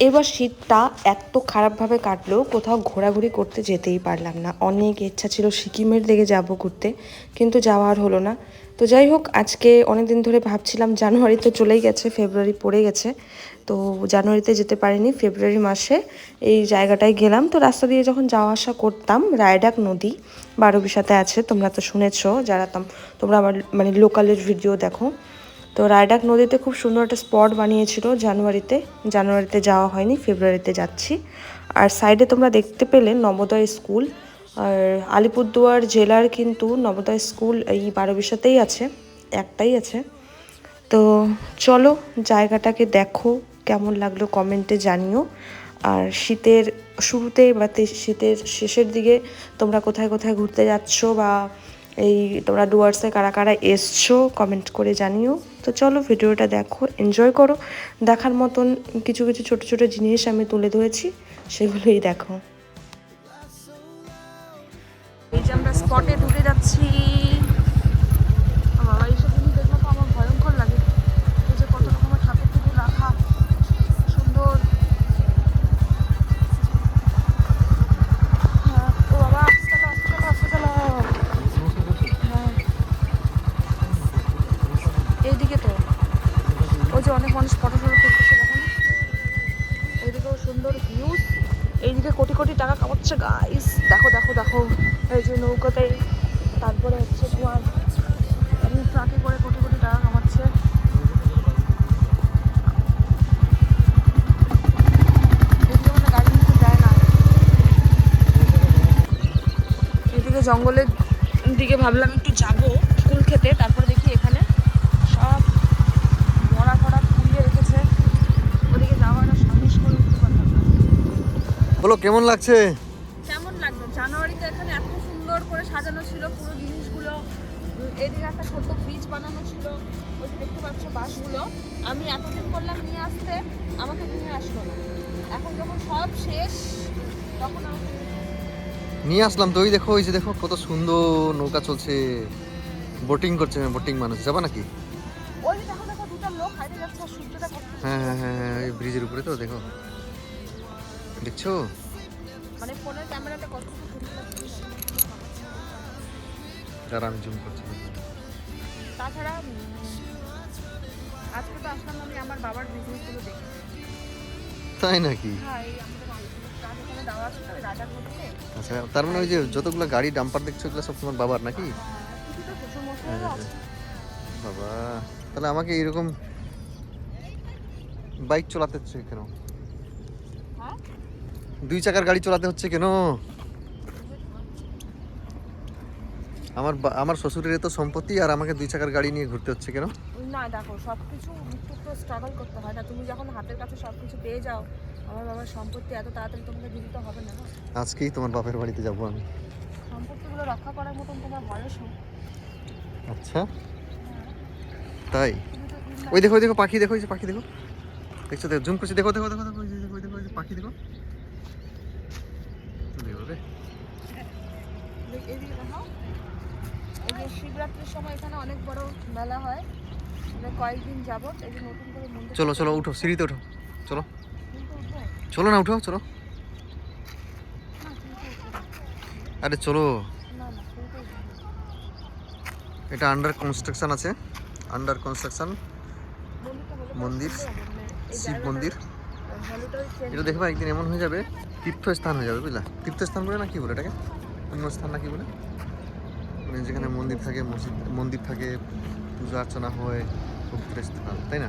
এবার শীতটা এত খারাপভাবে কাটলো কোথাও ঘোরাঘুরি করতে যেতেই পারলাম না। অনেক ইচ্ছা ছিল সিকিমের দিকে যাব ঘুরতে, কিন্তু যাওয়া আর হলো না। তো যাই হোক, আজকে অনেক দিন ধরে ভাবছিলাম জানুয়ারি তো চলেই গেছে, ফেব্রুয়ারি পড়ে গেছে। তো জানুয়ারিতে যেতে পারিনি, ফেব্রুয়ারি মাসে এই জায়গাটায় গেলাম। তো রাস্তা দিয়ে যখন যাওয়া আসা করতাম, রায়ডাক নদী বারোবিশাতে আছে, তোমরা তো শুনেছো, যারা তোমরা আমার মানে লোকালের ভিডিও দেখো। তো রায়ডাক নদীতে খুব সুন্দর একটা স্পট বানিয়েছিল জানুয়ারিতে। জানুয়ারিতে যাওয়া হয়নি, ফেব্রুয়ারিতে যাচ্ছি। আর সাইডে তোমরা দেখতে পেলে নবোদয় স্কুল। আর আলিপুরদুয়ার জেলার কিন্তু নবোদয় স্কুল এই বারোবিশাতেই আছে, একটাই আছে। তো চলো জায়গাটাকে দেখো, কেমন লাগল কমেন্টে জানিও। আর শীতের শুরুতে বা শীতের শেষের দিকে তোমরা কোথায় কোথায় ঘুরতে যাচ্ছ বা এই তোমরা ডুয়ার্সে কারা কারা এসছো কমেন্ট করে জানিও। তো চলো ভিডিওটা দেখো এনজয় করো। দেখার মতন কিছু কিছু ছোট ছোট জিনিস আমি তুলে ধরেছি, সেগুলোই দেখো। এই যে আমরা স্পটে ঢুকে যাচ্ছি। এইদিকে কোটি কোটি টাকা কামাচ্ছে গাইস দেখো দেখো দেখো। এই যে নৌকাতে, তারপরে হচ্ছে তোমার ট্রাকে করে কোটি কোটি টাকা কামাচ্ছে। মানে জঙ্গলের দিকে ভাবলাম একটু যাব। বলো কেমন লাগছে? কেমন লাগল জানুয়ারিতে এখানে এত সুন্দর করে সাজানো ছিল পুরো জিনিসগুলো এদিকে একটা ছোট্ট ব্রিজ বানানো ছিল ওই দেখতে পাচ্ছ বাসগুলো। আমি এতদিন করলাম নিয়ে আসতে আমাকে নিয়ে আসলো না। এখন যখন সব শেষ তখন আমাকে নিয়ে আসলাম তো ওই দেখো ওই যে দেখো কত সুন্দর নৌকা চলছে। বোটিং করছে বোটিং মানুষ যাবা নাকি? ওই দেখো দেখো দুটো লোক হাইটে যাচ্ছে সূর্যটা হ্যাঁ হ্যাঁ হ্যাঁ হ্যাঁ ওই ব্রিজের উপরে তো দেখো। দেখছ? মানে ফোনের ক্যামেরাটা কত সুন্দর আমি জুম করছি। তাছাড়া আজকে তো আসলাম আমি আমার বাবার বিজনেসগুলো দেখি তাই নাকি? হ্যাঁ আচ্ছা তার মানে ওই যে যতগুলো গাড়ি ডাম্পার দেখছ ওগুলো সব তোমার বাবার নাকি? হ্যাঁ, হ্যাঁ, বাবা তাহলে আমাকে এরকম বাইক চালাতে কেন? দুই চাকার গাড়ি চালাতে হচ্ছে কেন? আমার আমার শ্বশুরের তো সম্পত্তি আর আমাকে দুই চাকার গাড়ি নিয়ে ঘুরতে হচ্ছে কেন? না দেখো সব কিছু একটু তো স্ট্রাগল করতে হয় না। তুমি যখন হাতের কাছে সব কিছু পেয়ে যাও আমার বাবার সম্পত্তি এত তাড়াতাড়ি তোমাকে দিতে হবে না আজকেই তোমার বাপের বাড়িতে যাব আমি। সম্পত্তিগুলো রক্ষা করার মতন তোমার বয়স আচ্ছা। তাই? ওই দেখো ওই দেখো পাখি দেখো ওই যে পাখি দেখো। দেখছ দেখো জুম করছি। দেখো দেখো দেখো দেখো ওই দেখো ওই দেখো পাখি দেখো। দেখো রে। এদিকে- এদিকে দেখো এই যে শিবরাত্রির সময় এখানে অনেক বড় মেলা হয়। কয়েকদিন যাবত এই যে নতুন করে মন্দির চলো চলো উঠো সিঁড়িতে উঠো। চলো। চলো না উঠো চলো। আরে চলো। এটা আন্ডার কনস্ট্রাকশন আছে। আন্ডার কনস্ট্রাকশন মন্দির, মানে শিব মন্দির। এটা দেখবা, একদিন এমন হয়ে যাবে, তীর্থস্থান হয়ে যাবে, বুঝলা? তীর্থস্থান বলে না কি বলে এটাকে? অন্য স্থান না কি বলে? মানে যেখানে মন্দির থাকে, মসজিদ, মন্দির থাকে পূজা অর্চনা হয়, পবিত্র স্থান, তাই না?